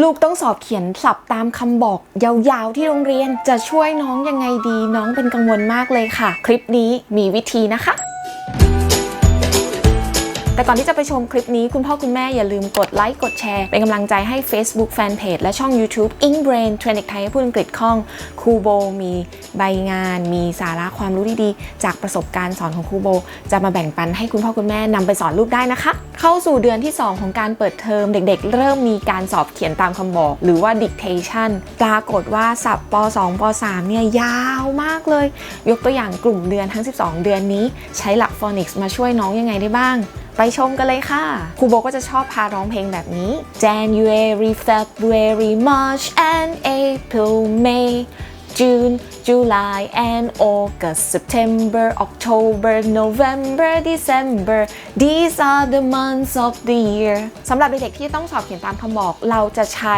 ลูกต้องสอบเขียนสับตามคำบอกยาวๆที่โรงเรียนจะช่วยน้องยังไงดี น้องเป็นกังวลมากเลยค่ะ คลิปนี้มีวิธีนะคะ แต่ก่อนที่จะไปชมคลิปนี้คุณพ่อคุณแม่อย่าลืมกดไลค์กดแชร์ เป็นกำลังใจให้ Facebook Fanpage และช่อง YouTube i n Brain เทรนด์ไทยพูดอังกฤษคล่องครูโบมีใบงาน มีสาระความรู้ดีๆ จากประสบการณ์สอนของครูโบ จะมาแบ่งปันให้คุณพ่อคุณแม่นำไปสอนลูกได้นะคะ เข้าสู่เดือนที่ 2 ของการเปิดเทอมเด็กๆ เริ่มมีการสอบเขียนตามคำบอก หรือว่า dictation ปรากฏว่าศัพท์ป .2 ป .3 เนี่ยยาวมากเลย ยกตัวอย่างกลุ่มเดือนทั้ง 12 เดือนนี้ ใช้หลัก phonics มาช่วยน้องยังไงได้บ้าง ไปชมกันเลยค่ะครูโบก็จะชอบพาร้องเพลงแบบนี้ January February March and April May June July and August September October November December These are the months of the year สำหรับเด็กที่ต้องสอบเขียนตามคำบอก เราจะใช้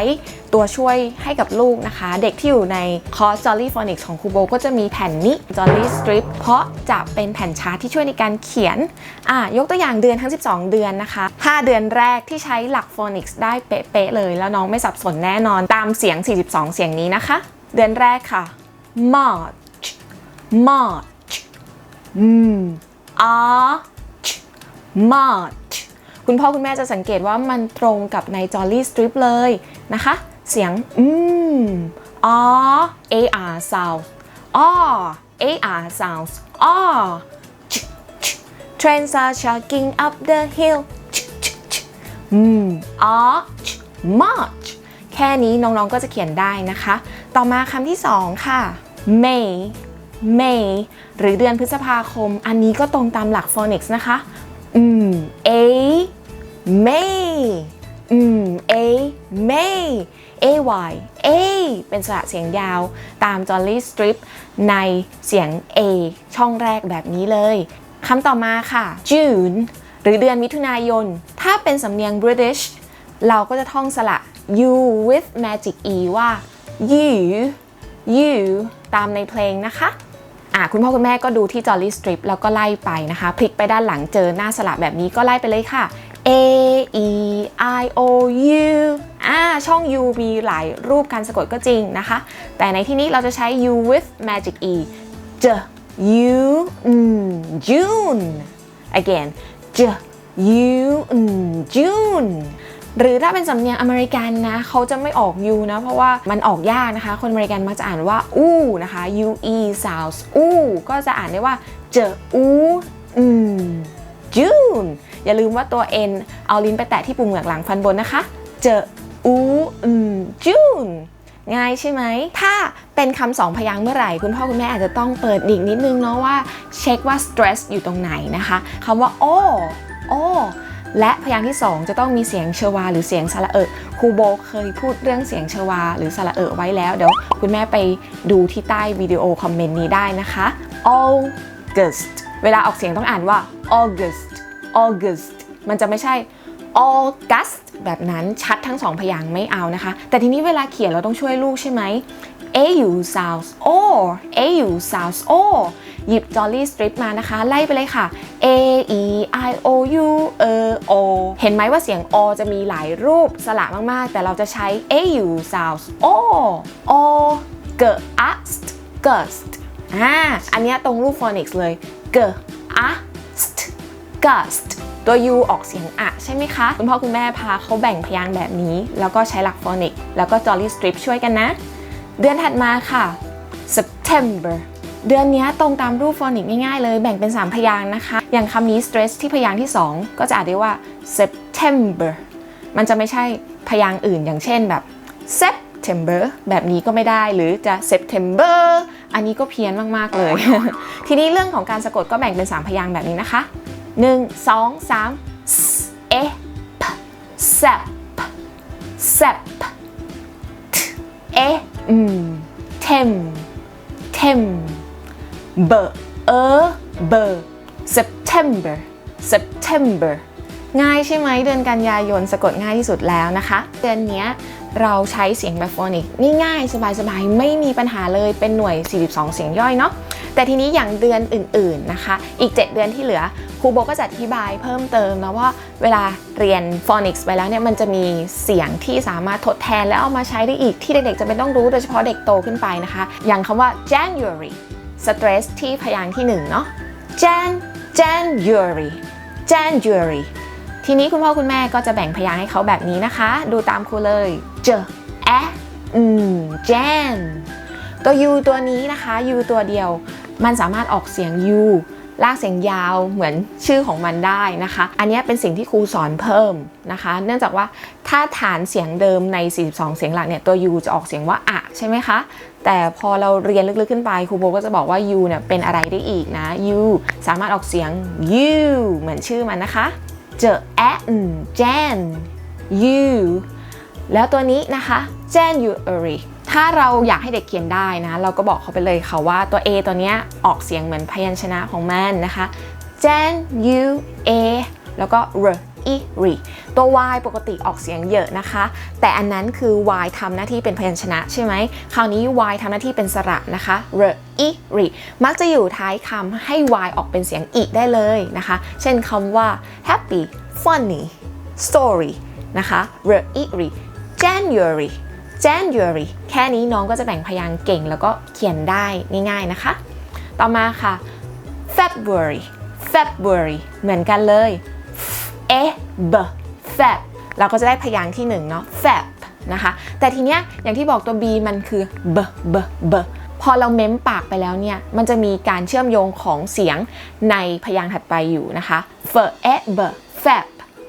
ตัวช่วยให้กับลูกนะคะ เด็กที่อยู่ในคอร์ส Jolly Phonics ของครูโบก็จะมีแผ่นนี้ Jolly Strip เพราะจะเป็นแผ่นชาร์ตที่ช่วยในการเขียน อะ ยกตัวอย่างเดือนทั้ง 12 เดือนนะคะ 5 เดือนแรกที่ใช้หลัก Phonics ได้เป๊ะๆเลย แล้วน้องไม่สับสนแน่นอนตามเสียง 42 เสียงนี้นะคะ เดือนแรกค่ะ March March อืม Arch March คุณพ่อคุณแม่จะสังเกตว่ามันตรงกับใน Jolly Strip เลยนะคะ เสียงอืม R A R sound R A R sounds R ch ch Trains are chugging up the hill อืม Arch March แค่นี้น้องๆก็จะเขียนได้นะคะ ต่อมาคำที่สองค่ะ May May หรือเดือนพฤษภาคม อันนี้ก็ตรงตามหลัก phonics นะคะ อืม A May อืม A May A Y A เป็นสระเสียงยาวตาม Jolly Strip ในเสียง A ช่องแรกแบบนี้เลยคำต่อมาค่ะ June หรือเดือนมิถุนายน ถ้าเป็นสำเนียง British เราก็จะท่องสระ u with magic e ว่า you you ตามในเพลงนะคะอะคุณพ่อคุณแม่ก็ดูที่ Jolly Strip แล้วก็ไล่ไปนะคะ พลิกไปด้านหลังเจอหน้าสระแบบนี้ก็ไล่ไปเลยค่ะ A E I O U อ่าช่อง U มีหลายรูปการสะกดก็จริงนะคะ แต่ในที่นี้เราจะใช้ U with magic E เจ U June again เจ U June หรือถ้าเป็นสำเนียงอเมริกันนะเขาจะไม่ออก u นะ เพราะว่ามันออกยากนะคะ คนอเมริกันมักจะอ่านว่า u นะคะ u e sounds u ก็จะอ่านได้ว่าเจอ u อืม June อย่าลืมว่าตัว n เอาลิ้นไปแตะที่ปุ่มเหงือกหลังฟันบนนะคะ เจอ u อืม June ง่ายใช่ไหม ถ้าเป็นคำสองพยางค์เมื่อไหร่ คุณพ่อคุณแม่อาจจะต้องเปิดดิ่งนิดนึงเนาะว่าเช็คว่า stress อยู่ตรงไหนนะคะคำว่า o o และพยางค์ที่ 2 จะต้องมีเสียงเชวา หรือเสียงสระเอะครูโบเคยพูดเรื่องเสียงเชวา หรือสระเอะไว้แล้ว เดี๋ยวคุณแม่ไปดูที่ใต้วิดีโอคอมเมนต์นี้ได้นะคะ August เวลาออกเสียงต้องอ่านว่า August August มันจะไม่ใช่ August แบบนั้นชัดทั้งสองพยางค์ไม่เอานะคะ แต่ทีนี้เวลาเขียนเราต้องช่วยลูกใช่ไหม au sounds or au sounds or หยิบ Jolly Strip มานะคะ ไล่ไปเลยค่ะ a e i o u e o เห็นไหมว่าเสียง o จะมีหลายรูปสระมากๆ แต่เราจะใช้ au sounds o o g a s t gust อ่าอันนี้ตรงรูป phonics เลย g a s t gust ตัว u ออกเสียงอะใช่ไหมคะ คุณพ่อคุณแม่พาเขาแบ่งพยางค์แบบนี้ แล้วก็ใช้หลัก phonics แล้วก็ Jolly Strip ช่วยกันนะ เดือนถัดมาค่ะ September เดือนนี้ตรงตามรูป phonics ง่ายๆเลย แบ่งเป็น 3 พยางค์นะคะ อย่างคำนี้ stress ที่พยางค์ที่ 2 ก็จะอ่านได้ว่า September มันจะไม่ใช่พยางค์อื่น อย่างเช่นแบบ September แบบนี้ก็ไม่ได้หรือจะ September อันนี้ก็เพี้ยนมากๆเลย ทีนี้เรื่องของการสะกดก็แบ่งเป็น 3 พยางค์แบบนี้นะคะ 1 2 3 s e p sep sep t e m tem tem b e b September September ง่ายใช่ไหมเดือนกันยายนสะกดง่ายที่สุดแล้วนะคะ เดือนนี้เราใช้เสียงแบบโฟนิกนี่ง่ายสบายๆ ไม่มีปัญหาเลยเป็นหน่วย 42 เสียงย่อยเนาะแต่ทีนี้อย่างเดือนอื่นๆนะคะ อีก 7 เดือนที่เหลือครูโบก็จะอธิบายเพิ่มเติมนะว่าเวลาเรียน phonics ไปแล้วเนี่ยมันจะมีเสียงที่สามารถทดแทนและเอามาใช้ได้อีกที่เด็กๆจะเป็นต้องรู้โดยเฉพาะเด็กโตขึ้นไปนะคะ อย่างคำว่า January stress ที่พยางค์ที่หนึ่งเนาะ Jan January January ทีนี้คุณพ่อคุณแม่ก็จะแบ่งพยางค์ให้เขาแบบนี้นะคะ ดูตามครูเลยเจแอะอืม Jan ตัว u ตัวนี้นะคะ u ตัวเดียว มันสามารถออกเสียง u ลากเสียงยาวเหมือนชื่อของมันได้นะคะ อันนี้เป็นสิ่งที่ครูสอนเพิ่มนะคะ เนื่องจากว่าถ้าฐานเสียงเดิมใน 42 เสียงหลักเนี่ยตัว u จะออกเสียงว่าอะใช่ไหมคะ แต่พอเราเรียนลึกๆขึ้นไปครูโบก็จะบอกว่า u เนี่ยเป็นอะไรได้อีกนะ u สามารถออกเสียง u เหมือนชื่อมันนะคะ เจอแอะอืม jan u แล้วตัวนี้นะคะ January ถ้าเราอยากให้เด็กเขียนได้นะ เราก็บอกเขาไปเลยค่ะว่าตัว A ตัวเนี้ยออกเสียงเหมือนพยัญชนะของมันนะคะ Jan U A แล้วก็ R I R ตัว Y ปกติออกเสียงเยอะนะคะ แต่อันนั้นคือ Y ทำหน้าที่เป็นพยัญชนะใช่ไหม คราวนี้ Y ทำหน้าที่เป็นสระนะคะ R I R มักจะอยู่ท้ายคำให้ Y ออกเป็นเสียงอีได้เลยนะคะ เช่นคำว่า happy funny story นะคะ R I R January January แค่นี้น้องก็จะแบ่งพยางค์เก่งแล้วก็เขียนได้ง่ายๆนะคะ ต่อมาค่ะ February February เหมือนกันเลย เอ b feb เราก็จะได้พยางค์ที่หนึ่งเนาะ feb นะคะ แต่ทีเนี้ยอย่างที่บอกตัว b มันคือ b b b พอเราเม้มปากไปแล้วเนี่ย มันจะมีการเชื่อมโยงของเสียงในพยางค์ถัดไปอยู่นะคะ f e b feb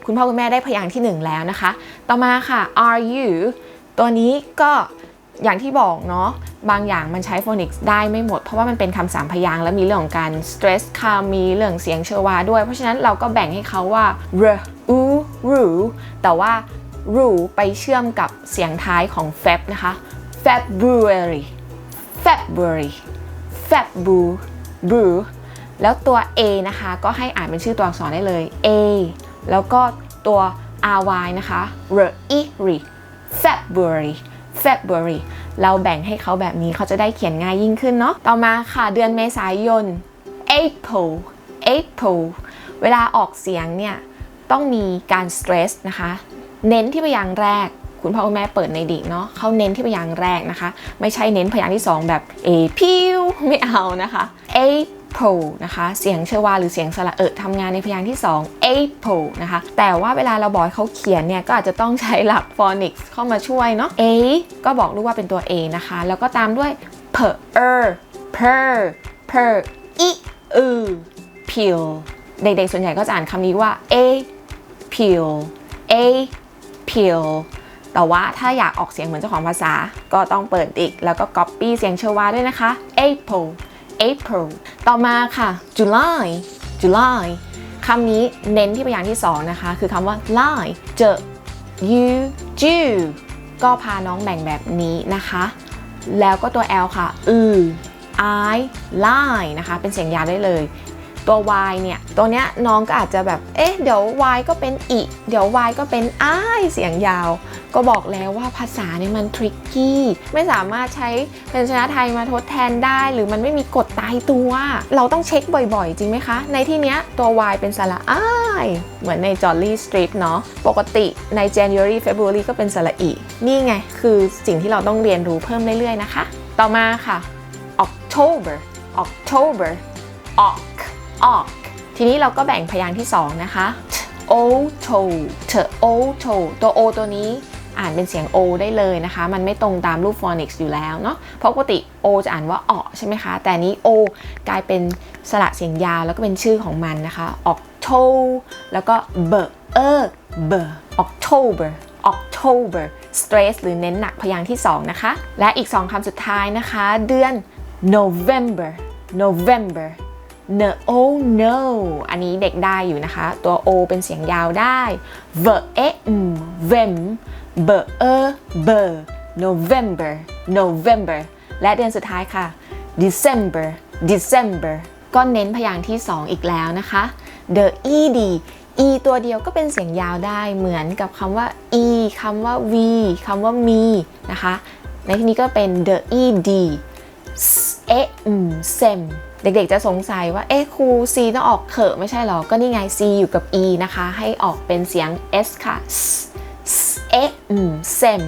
คุณพ่อคุณแม่ได้พยางค์ที่หนึ่งแล้วนะคะ ต่อมาค่ะ are you ตัวนี้ก็ อย่างที่บอกเนาะบางอย่างมันใช้ phonics ได้ไม่หมด เพราะว่ามันเป็นคำสามพยางและมีเรื่องของการ stress คำมีเรื่องเสียงเชวาด้วย เพราะฉะนั้นเราก็แบ่งให้เขาว่า r u ru แต่ว่า ru ไปเชื่อมกับเสียงท้ายของ feb นะคะ February February Febu bru แล้วตัว a นะคะ ก็ให้อ่านเป็นชื่อตัวอักษรได้เลย a แล้วก็ตัว ry นะคะ r i r February February เราแบ่งให้เขาแบบนี้เขาจะได้เขียนง่ายยิ่งขึ้นเนาะ ต่อมาค่ะเดือนเมษายน April April เวลาออกเสียงเนี่ยต้องมีการ stress นะคะ เน้นที่พยางค์แรก คุณพ่อคุณแม่เปิดในดิกเนาะเขาเน้นที่พยางค์แรกนะคะ ไม่ใช่เน้นพยางค์ที่ 2 แบบ a พิวไม่เอานะคะ April นะคะ เสียงเชวาหรือเสียงสระเอิดทำงานในพยางค์ที่ 2 April นะคะ แต่ว่าเวลาเราบอกเขาเขียนเนี่ย ก็อาจจะต้องใช้หลัก phonics เข้ามาช่วยเนาะ A ก็บอกลูกว่าเป็นตัว A นะคะ แล้วก็ตามด้วย per er per per i u peel เด็กๆส่วนใหญ่ก็จะอ่านคำนี้ว่า a peel a peel แต่ว่าถ้าอยากออกเสียงเหมือนเจ้าของภาษาก็ต้องเปิดอีก แล้วก็ copy เสียงเชวาด้วยนะคะ April April ต่อมาค่ะ July July คำนี้เน้นที่พยางค์ที่2นะคะ คือคำว่า lie เจอ you do ก็พาน้องแบ่งแบบนี้นะคะ แล้วก็ตัว L ค่ะ อือ I lie นะคะ เป็นเสียงยาวได้เลย ตัว Y เนี่ย ตัวเนี้ยน้องก็อาจจะแบบ เอ๊ะ เดี๋ยว Y ก็เป็นอีเดี๋ยว Y ก็เป็นอ้ายเสียงยาว ก็บอกแล้วว่าภาษาเนี่ยมันทริกกี้ ไม่สามารถใช้เป็นชนะไทยมาทดแทนได้ หรือมันไม่มีกฎตายตัว เราต้องเช็คบ่อยๆ จริงไหมคะ ในที่เนี้ยตัว Y เป็นสระอ้าย เหมือนใน Jolly Strip เนาะ ปกติใน January February ก็เป็นสระอีนี่ไง คือสิ่งที่เราต้องเรียนรู้เพิ่มเรื่อยๆนะคะ ต่อมาค่ะ October October Oc Oc ทีนี้เราก็แบ่งพยางค์ที่ 2 นะคะ o to t o to ตัว o ตัวนี้อ่านเป็นเสียง o ได้เลยนะคะ มันไม่ตรงตามรูป phonics อยู่แล้วเนาะเพราะปกติ o จะอ่านว่าออใช่ไหมคะ แต่นี้ o กลายเป็นสระเสียงยาวแล้วก็เป็นชื่อของมันนะคะ Octo แล้วก็ b e b October October stress หรือเน้นหนักพยางค์ที่ 2 นะคะ และอีก 2คำสุดท้ายนะคะ เดือน November November no oh no อันนี้เด็กได้อยู่นะคะ ตัว o เป็นเสียงยาวได้ v e m vem b e b November November และเดือนสุดท้ายค่ะ December December ก็เน้นพยางค์ที่ 2 อีกแล้วนะคะ the ed e ตัวเดียวก็เป็นเสียงยาวได้เหมือนกับคำว่า e คำว่า v คำว่า me นะคะ ในที่นี้ก็เป็น the ed เอะอืมเซมเด็กๆจะสงสัยว่า เอ๊ะครู C ต้องออกเขอะไม่ใช่หรอ ก็นี่ไง C อยู่กับ E นะคะ ให้ออกเป็นเสียง S ค่ะ S เอะอืมเซม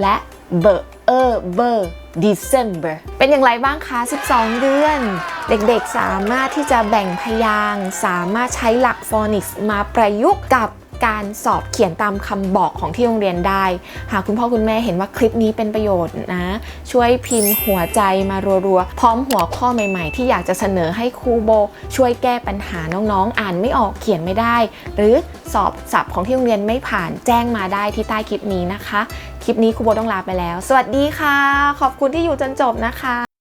และเบอร์เออเบอร์ December เป็นอย่างไรบ้างคะ 12 เดือน เด็กๆสามารถที่จะแบ่งพยาง สามารถใช้หลักฟอนิกส์มาประยุกต์กับ การสอบเขียนตามคำบอกของที่โรงเรียนได้ หากคุณพ่อคุณแม่เห็นว่าคลิปนี้เป็นประโยชน์นะ ช่วยพิมพ์หัวใจมารัวๆ พร้อมหัวข้อใหม่ๆ ที่อยากจะเสนอให้ครูโบ ช่วยแก้ปัญหาน้องๆ อ่านไม่ออกเขียนไม่ได้ หรือสอบสับของที่โรงเรียนไม่ผ่านแจ้งมาได้ที่ใต้คลิปนี้นะคะ คลิปนี้ครูโบต้องลาไปแล้ว สวัสดีค่ะ ขอบคุณที่อยู่จนจบนะคะ